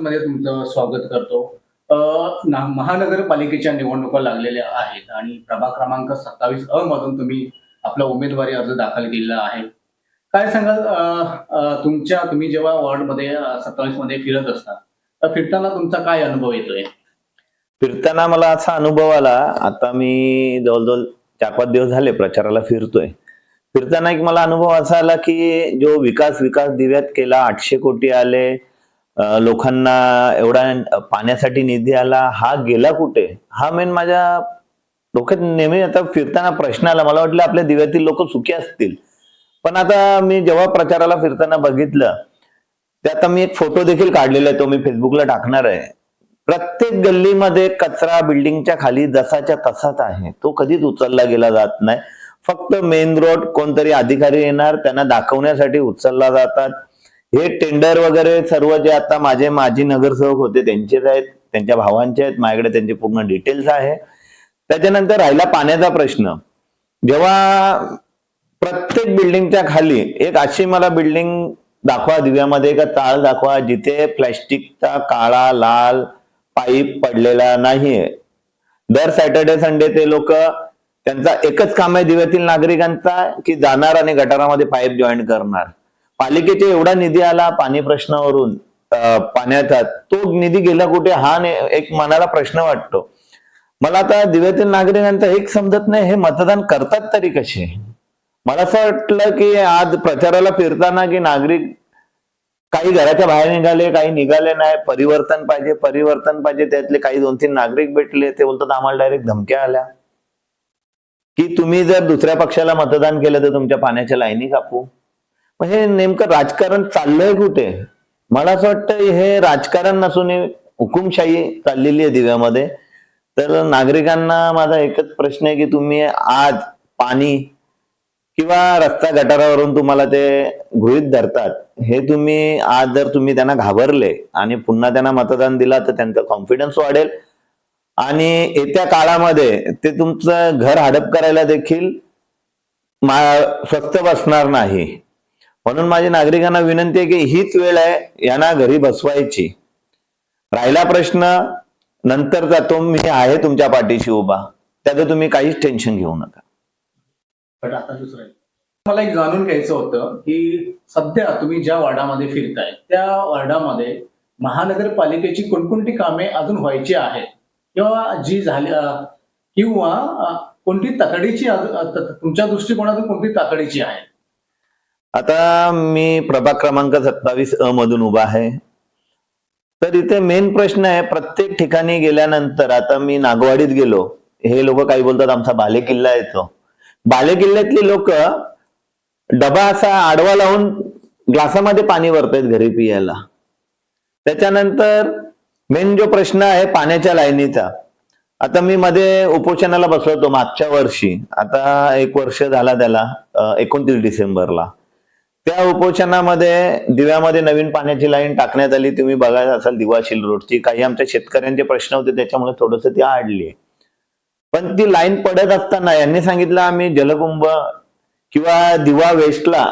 मध्ये तुमचं स्वागत करतो. महानगरपालिकेच्या निवडणुका लागलेल्या आहेत आणि प्रभाग क्रमांक सत्तावीस अ मधून तुम्ही आपला उमेदवारी अर्ज दाखल केलेला आहे. काय सांगाल? तुमच्या तुम्ही जेव्हा वॉर्डमध्ये सत्तावीसमध्ये फिरत असता तर फिरताना तुमचा काय अनुभव येतोय? फिरताना मला असा अनुभव आला आता मी जवळजवळ चार पाच दिवस झाले प्रचाराला फिरतोय. फिरताना एक मला अनुभव असा आला की जो विकास विकास दिव्यात केला आठशे कोटी आले लोकांना एवढा पाण्यासाठी निधी आला हा गेला कुठे? हा मेन माझ्या डोक्यात नेहमी आता फिरताना प्रश्न आला. मला वाटलं आपल्या दिव्यातील लोक सुखी असतील. पण आता मी जेव्हा प्रचाराला फिरताना बघितलं ते आता मी एक फोटो देखील काढलेला आहे तो मी फेसबुकला टाकणार आहे. प्रत्येक गल्लीमध्ये कचरा बिल्डिंगच्या खाली जसाच्या तसाच आहे. तो कधीच उचलला गेला जात नाही. फक्त मेन रोड कोणतरी अधिकारी येणार त्यांना दाखवण्यासाठी उचलला जातात. हे टेंडर वगैरे सर्व जे आता माझे माजी नगरसेवक होते त्यांचेच आहेत त्यांच्या भावांचे आहेत माझ्याकडे त्यांचे पूर्ण डिटेल्स आहे. त्याच्यानंतर राहिला पाण्याचा प्रश्न. जेव्हा प्रत्येक बिल्डिंगच्या खाली एक अशी मला बिल्डिंग दाखवा दिव्यामध्ये एक चाळ दाखवा जिथे प्लॅस्टिकचा काळा लाल पाईप पडलेला नाहीये. दर सॅटर्डे संडे ते लोक त्यांचा एकच काम आहे दिव्यातील नागरिकांचा की जाणार आणि गटारामध्ये पाईप जॉईन करणार. पालिकेचे एवढा निधी आला पाणी प्रश्नावरून पाण्याचा तो निधी गेला कुठे? हा एक मनाला प्रश्न वाटतो. मला आता दिव्यातील नागरिकांचा एक समजत नाही हे मतदान करतात तरी कसे? मला असं वाटलं की आज प्रचाराला फिरताना की नागरिक काही घराच्या बाहेर निघाले काही निघाले नाही परिवर्तन पाहिजे परिवर्तन पाहिजे त्यातले काही दोन तीन नागरिक भेटले ते बोलतात आम्हाला डायरेक्ट धमक्या आल्या. की तुम्ही जर दुसऱ्या पक्षाला मतदान केलं तर तुमच्या पाण्याच्या लाईनी कापू. म्हणजे नेमकं राजकारण चाललंय कुठे? मला असं वाटतं हे राजकारण नसून हुकुमशाही चाललेली आहे दिव्यामध्ये. तर नागरिकांना माझा एकच प्रश्न आहे की तुम्ही आज पाणी किंवा रस्ता गटारावरून तुम्हाला ते गृहित धरतात हे तुम्ही आज जर तुम्ही त्यांना घाबरले आणि पुन्हा त्यांना मतदान दिला तर त्यांचा कॉन्फिडन्स वाढेल. आणि येत्या काळामध्ये ते तुमचं घर हडप करायला देखील मा- स्वस्त बसणार नाही. म्हणून माझी नागरिकांना विनंती आहे की हीच वेळ आहे यांना घरी बसवायची. राहिला प्रश्न नंतरचा तो मी आहे तुमच्या पाठीशी उभा. त्याचं तुम्ही काहीच टेन्शन घेऊ नका. पण आता दुसरं मला एक जाणून घ्यायचं होतं की सध्या तुम्ही ज्या वार्डामध्ये फिरताय त्या वार्डामध्ये महानगरपालिकेची कोणकोणती कामे अजून व्हायची आहेत? किंवा जी झाली किंवा कोणती तातडीची तुमच्या दृष्टिकोनातून कोणती तातडीची आहे आता मी प्रभाग क्रमांक सत्तावीस अ मधून उभा आहे. तर इथे मेन प्रश्न आहे प्रत्येक ठिकाणी गेल्यानंतर आता मी नागवाडीत गेलो. हे लोक काही बोलतात आमचा बाले किल्ला येतो बाले किल्ल्यातली लोक डबा असा आडवा लावून ग्लासामध्ये पाणी वरतायत घरी पियाला त्याच्यानंतर मेन जो प्रश्न आहे पाण्याच्या लाईनीचा. आता मी मध्ये उपोषणाला बसलो होतो मागच्या वर्षी. आता एक वर्ष झाला त्याला एकोणतीस डिसेंबरला. त्या उपोषणामध्ये दिव्यामध्ये नवीन पाण्याची लाईन टाकण्यात आली. तुम्ही बघायला असाल दिवाशील रोडची काही आमच्या शेतकऱ्यांचे प्रश्न होते त्याच्यामुळे थोडस ती आडली पण ती लाईन पडत असताना यांनी सांगितलं आम्ही जलकुंभ किंवा दिवा वेस्टला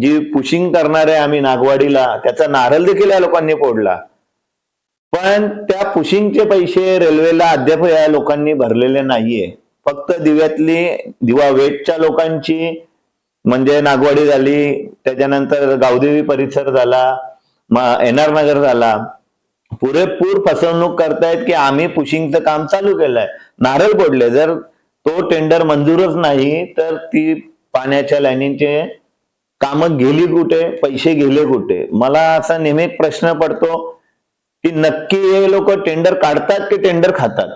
जी पुशिंग करणार आहे आम्ही नागवाडीला त्याचा नारळ देखील या लोकांनी फोडला. पण त्या पुशिंगचे पैसे रेल्वेला अद्याप या लोकांनी भरलेले नाहीये. फक्त दिव्यातली दिवा वेटच्या लोकांची म्हणजे नागवाडी झाली त्याच्यानंतर गावदेवी परिसर झाला एन आर नगर झाला. पुरेपूर फसवणूक करतायत की आम्ही पुशिंगचं काम चालू केलंय. नारळ पडले जर तो टेंडर मंजूरच नाही तर ती पाण्याच्या लाईनीचे कामं गेली कुठे? पैसे गेले कुठे? मला असा नेहमी प्रश्न पडतो की नक्की हे लोक टेंडर काढतात की टेंडर खातात?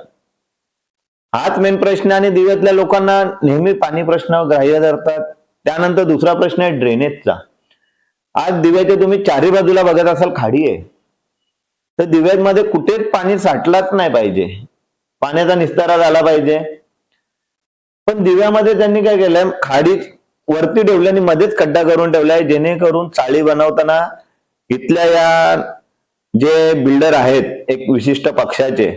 हाच मेन प्रश्न आणि दिव्यातल्या लोकांना नेहमी पाणी प्रश्न ग्राह्य धरतात. त्यानंतर दुसरा प्रश्न आहे ड्रेनेजचा आज दिव्याच्या तुम्ही चारी बाजूला बघत असाल खाडी आहे. तर दिव्यामध्ये कुठेच पाणी साठलाच नाही पाहिजे. पाण्याचा निस्तारा झाला पाहिजे. पण दिव्यामध्ये त्यांनी काय केलंय? खाडी वरती ठेवली आणि मध्येच खड्डा करून ठेवलाय जेणेकरून चाळी बनवताना इथल्या या जे बिल्डर आहेत एक विशिष्ट पक्षाचे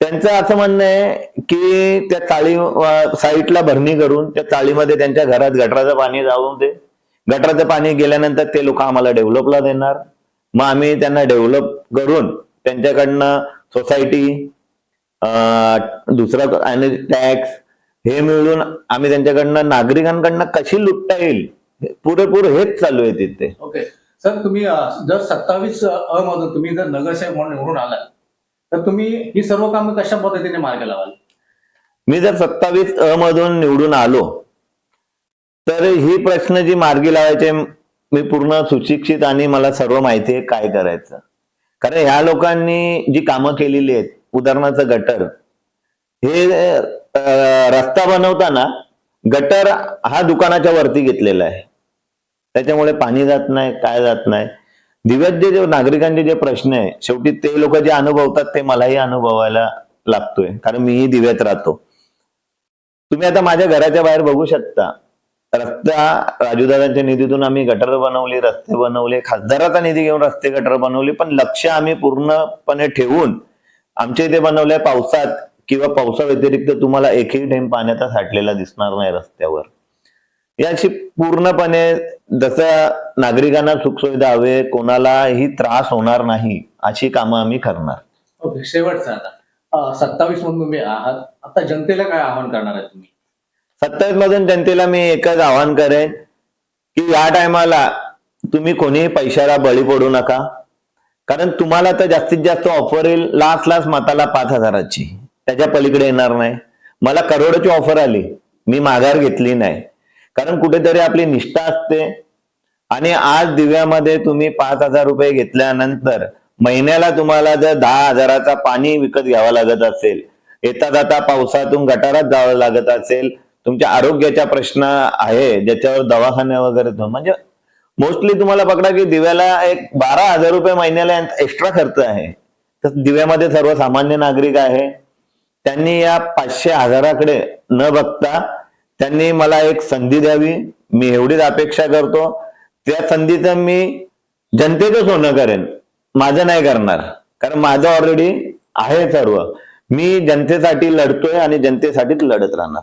त्यांचं असं म्हणणं आहे की त्या चाळी साईटला भरणी करून त्या चाळीमध्ये त्यांच्या घरात गटराचं पाणी जाऊन दे. गटराचं पाणी गेल्यानंतर ते लोक आम्हाला डेव्हलपला देणार. मग आम्ही त्यांना डेव्हलप करून त्यांच्याकडनं सोसायटी दुसरं आणि टॅक्स हे मिळून आम्ही त्यांच्याकडनं नागरिकांकडनं कशी लुटता येईल? पुरेपूर हेच चालू आहे तिथे. ओके. सर तुम्ही जर सत्तावीस अ मधून तुम्ही जर नगरसेवक म्हणून निवडून आलात तर तुम्ही ही सर्व कामं कशा पद्धतीने मार्ग लावाल? मी जर सत्तावीस अ मधून निवडून आलो तर ही प्रश्न जी मार्गी लावायचे मी पूर्ण सुशिक्षित आणि मला सर्व माहिती आहे काय करायचं. कारण ह्या लोकांनी जी कामं केलेली आहेत उदाहरणार्थ गटर हे रस्ता बनवताना गटर हा दुकानाच्या वरती घेतलेला आहे. त्याच्यामुळे पाणी जात नाही काय जात नाही. दिवस जे नागरिकांचे जे प्रश्न आहे शेवटी ते लोक जे अनुभवतात ते मलाही अनुभवायला लागतोय. कारण मीही दिव्यात राहतो. तुम्ही आता माझ्या घराच्या बाहेर बघू शकता. रस्ता राजूदादांच्या निधीतून आम्ही गटर बनवले रस्ते बनवले खासदाराचा निधी घेऊन रस्ते गटर बनवले पण लक्ष आम्ही पूर्णपणे ठेवून आमच्या इथे बनवलंय पावसात किंवा पावसा व्यतिरिक्त तुम्हाला एकही थेंब पाण्याचा साठलेला दिसणार नाही रस्त्यावर. याची पूर्णपणे जसं नागरिकांना सुखसुविधा हवे कोणालाही त्रास होणार नाही अशी कामं आम्ही करणार. ओके शेवटचा आता. सत्तावीस मधून तुम्ही आहात. आता जनतेला काय आवाहन करणार आहे तुम्ही? सत्तावीस मधून जनतेला मी एकच आवाहन करेन की या टायमाला तुम्ही कोणीही पैशाला बळी पडू नका. कारण तुम्हाला तर जास्तीत जास्त ऑफर येईल लास्ट लास्ट मताला पाच हजाराची. त्याच्या पलीकडे येणार नाही. मला करोडची ऑफर आली. मी माघार घेतली नाही. कारण कुठेतरी आपली निष्ठा असते. आणि आज दिव्यामध्ये तुम्ही पाच हजार रुपये घेतल्यानंतर महिन्याला तुम्हाला जर दहा हजाराचा पाणी विकत घ्यावा लागत असेल येता जाता पावसातून गटारात जावं लागत असेल तुमच्या आरोग्याचा प्रश्न आहे ज्याच्यावर दवाखाने वगैरे म्हणजे मोस्टली तुम्हाला पकडा की दिव्याला एक बारा हजार रुपये महिन्याला एक्स्ट्रा खर्च आहे. तर दिव्यामध्ये सर्वसामान्य नागरिक आहे. त्यांनी या पाचशे हजाराकडे न बघता त्यांनी मला एक संधी द्यावी. मी एवढीच अपेक्षा करतो. त्या संधीचं मी जनतेचं सोनं करेन. माझं नाही करणार. कारण माझं ऑलरेडी आहे सर्व. मी जनतेसाठी लढतोय आणि जनतेसाठीच लढत राहणार.